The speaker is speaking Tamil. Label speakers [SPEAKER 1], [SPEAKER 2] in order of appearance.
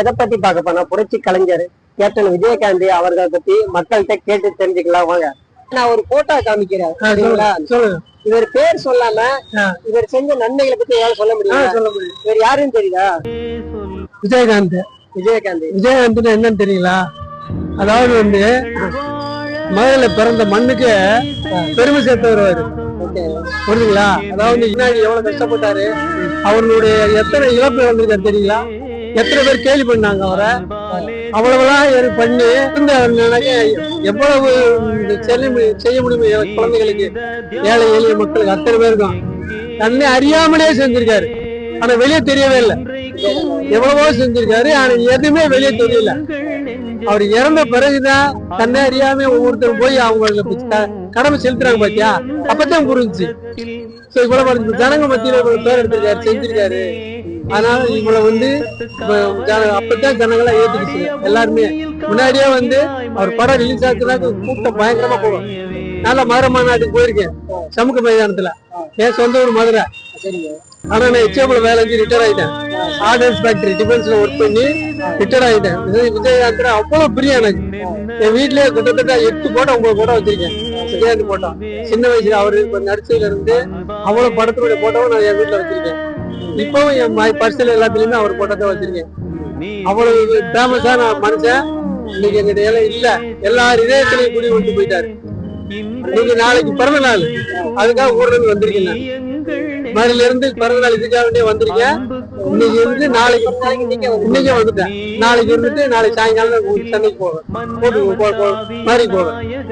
[SPEAKER 1] எதை பத்தி பார்க்க போனா புரட்சி கலைஞர் கேப்டன் விஜயகாந்த் அவர்களை பத்தி மக்கள்கிட்ட கேட்டு தெரிஞ்சுக்கலாம் வாங்க. நான் ஒரு போட்டோ காமிக்கிறேன். சரிங்களா? இவர் பேர் சொல்லாம. இவர் செஞ்ச நன்மைகளை பத்தி ஏதாவது சொல்ல முடியும்?
[SPEAKER 2] சொல்ல முடியும்.
[SPEAKER 1] இவர் யாருன்னு தெரியுதா?
[SPEAKER 2] விஜயகாந்த்.
[SPEAKER 1] விஜயகாந்த்.
[SPEAKER 2] விஜயகாந்த் என்னன்னு தெரியல அதாவது வந்து மதுரையில பிறந்த மண்ணுக்கு பெருமை சேர்த்தவர் அவரு.
[SPEAKER 1] ஓகே.
[SPEAKER 2] புரியுதுங்களா அதாவது முன்னாடி எவ்வளவு கஷ்டப்பட்டாரு. அவர்களுடைய எத்தனை இழப்பு வந்திருக்காரு தெரியுங்களா? எத்தனை பேர் கேலி பண்ணாங்க அவரை? அவ்வளவுலாம் இவர் பண்ணி இந்த நினைக்க எவ்வளவு செய்ய செய்ய முடியும் குழந்தைகளுக்கு ஏழை எளிய மக்களுக்கு அத்தனை பேருக்கும் தன்னை அறியாமலே செஞ்சிருக்காரு. ஆனா வெளியே தெரியவே இல்லை. எவ்வளவோ செஞ்சிருக்காரு ஆனா எதுவுமே வெளியே தெரியல. அவர் இறந்த பிறகுதான் தன்னை அறியாம ஒவ்வொருத்தரும் போய் அவங்களுக்கு கடமை செலுத்துறாங்க பாத்தியா? அப்பதான் புரிஞ்சுச்சு. சோ இவ்வளவு ஜனங்க மத்தியில பேர் எடுத்திருக்காரு செஞ்சிருக்காரு. அதனால இவங்களை வந்து ஜன- அப்பதான் ஜனங்களா ஏத்துக்கிச்சு. எல்லாருமே. முன்னாடியே வந்து அவர் படம் ரிலீஸ் ஆச்சுன்னா கூட்டம் பயங்கரமா போகும் நல்ல மதுரை மாநாட்டுக்கு போயிருக்கேன். சமூக மைதானத்துல. என் சொந்த ஊர் மதுரை. ஆனா நான் எச்சேபுல வேலை செஞ்சு ரிட்டையர் ஆயிட்டேன். ஆர்டர்ஸ் ஃபேக்டரி டிஃபென்ஸ்ல ஒர்க் பண்ணி ரிட்டையர் ஆயிட்டேன். விஜய் விஜயகாந்த் அவ்வளவு பிரியம் எனக்கு. என் வீட்லயே கிட்டத்தட்ட எட்டு போட்டோ ஒன்பது போட்டோ வச்சிருக்கேன். விஜயகாந்த் போட்டோ சின்ன வயசுல அவரு நடிச்சதுல இருந்து அவ்வளவு படத்தினுடைய போட்டோவும் நான் என் வீட்டுல வச்சிருக்கேன். இப்பவும் என் மை பர்சல் எல்லாத்துலயுமே அவர் போட்டோ தான் வச்சிருக்கேன் அவ்வளவு ஃபேமஸான மனுஷன். இன்னைக்கு எங்க இடையில இல்ல. எல்லார் இதயத்திலையும் குடி கொண்டு போயிட்டாரு. இன்னைக்கு நாளைக்கு பிறந்த நாள். அதுக்காக ஊர்ல இருந்து வந்திருக்கேன் நான் மதுரையில இருந்து பிறந்த நாள் இதுக்காக வந்திருக்கேன். இன்னைக்கு இருந்து நாளைக்கு இன்னைக்கு வந்துட்டேன். நாளைக்கு இருந்துட்டு நாளைக்கு சாயங்காலம் சென்னைக்கு போவேன். போட்டு போ- போ- மாதிரி போவேன்.